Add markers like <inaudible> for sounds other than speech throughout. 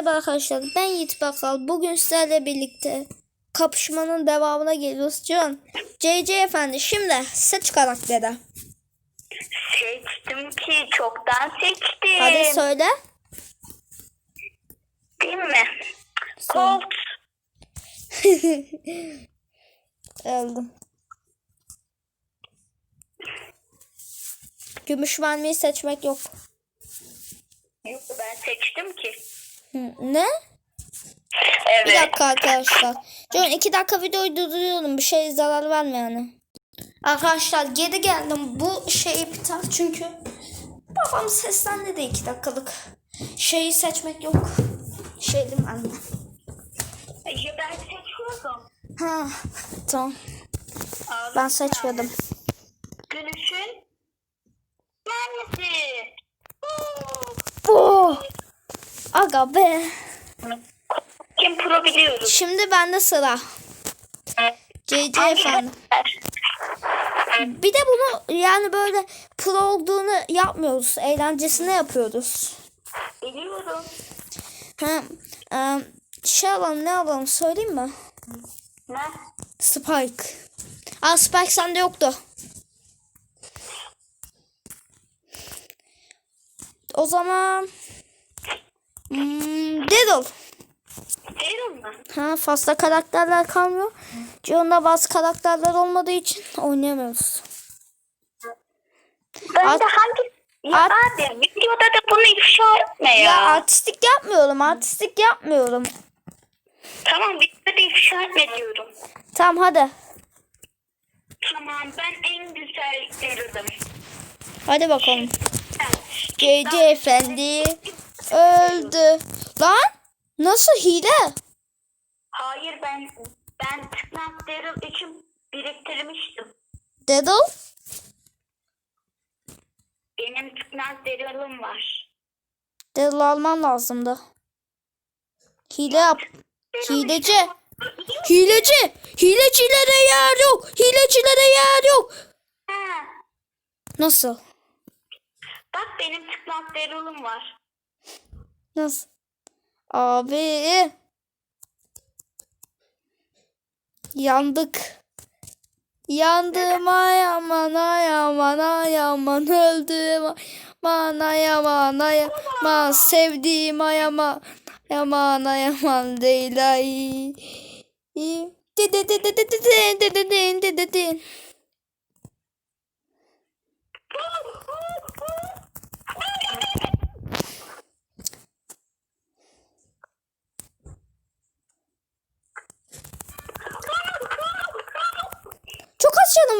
Merhaba arkadaşlar ben Yiğit Bakkal. Bugün sizlerle birlikte kapışmanın devamına geliyoruz. Can, CC efendi şimdi seç karakteri. Seçtim ki çoktan seçtim. Hadi söyle. Değil mi? Colt. <laughs> Öldüm. Gümüş mermiyi seçmek yok. Yok ben seçtim ki. Ne? Bir Evet. dakika arkadaşlar. Can iki dakika videoyu durduruyorum. Bir şey zarar verme yani. Arkadaşlar geri geldim. Bu şeyi biter çünkü babam seslendi de iki dakikalık. Şeyi seçmek yok. Şey değil mi anne? Ya ben seçiyordum. Ha, tamam. Ağzım Ben seçmedim. Gülüşün annesi. Aga be. Kim pro biliyoruz. Şimdi bende sıra. CC efendim. Bir de bunu yani böyle pro olduğunu yapmıyoruz. Eğlencesine yapıyoruz. Biliyorum. Ha, e, şey alalım ne alalım söyleyeyim mi? Ne? Spike. Aa Spike sende yoktu. O zaman hmm, Daryl. Değil mi? Ha fazla karakterler kalmıyor. John'da bazı karakterler olmadığı için oynayamıyoruz. Ben At- de hangi... Ya at- abi videoda da bunu ifşa etme ya. Ya artistik yapmıyorum, artistik yapmıyorum. Tamam videoda ifşa etme diyorum. Tamam hadi. Tamam ben en güzel derim. Hadi bakalım. CC efendi öldü. Lan nasıl hile? Hayır ben ben tıknat Daryl için biriktirmiştim. Daryl? Benim tıknat Daryl'ım var. Daryl alman lazımdı. Hile yap. Hileci. Hileci. Hilecilere yer yok. Hilecilere yer yok. Ha, Nasıl? bak benim tıknat Daryl'ım var. Nasıl? Abi. Yandık. Yandım ay aman ay aman ay aman öldüm aman ay aman ay aman sevdiğim ay aman aman ay aman değil ay.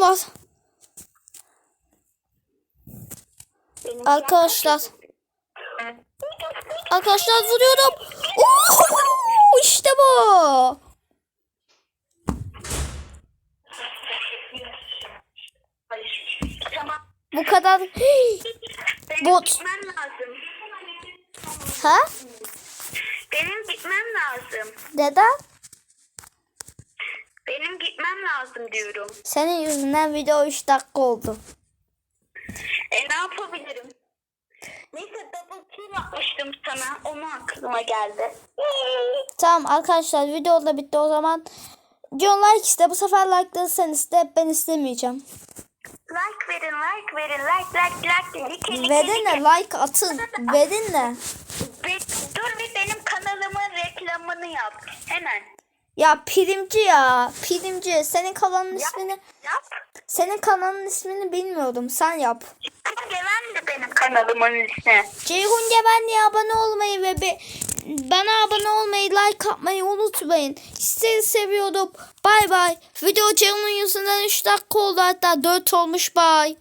Canım var. Benim Arkadaşlar. Arkadaşlar vuruyorum. Oo, işte bu. Bu kadar. Benim Bot. gitmem lazım. Ha? Benim gitmem lazım. Neden? Benim gitmem lazım diyorum. Senin yüzünden video 3 dakika oldu. E ne yapabilirim? Neyse double kill yapmıştım sana. Onu aklıma geldi. Tamam arkadaşlar video da bitti o zaman. John like iste. Bu sefer like'larsanız iste. Ben istemeyeceğim. Like verin, like verin, like, like, like. like, like, Verin de like atın. Verin de. Be- dur bir benim kanalımın reklamını yap. Hemen. Ya primci ya. Primci. Senin kanalın ismini Yap. senin kanalın ismini bilmiyordum. Sen yap. Güven de benim kanalımın ismi. Ceyhun Gebenli'ye abone olmayı ve be, bana abone olmayı, like atmayı unutmayın. Sizleri seviyorum. Bay bay. Video Ceyhun'un yüzünden 3 dakika oldu hatta 4 olmuş bay.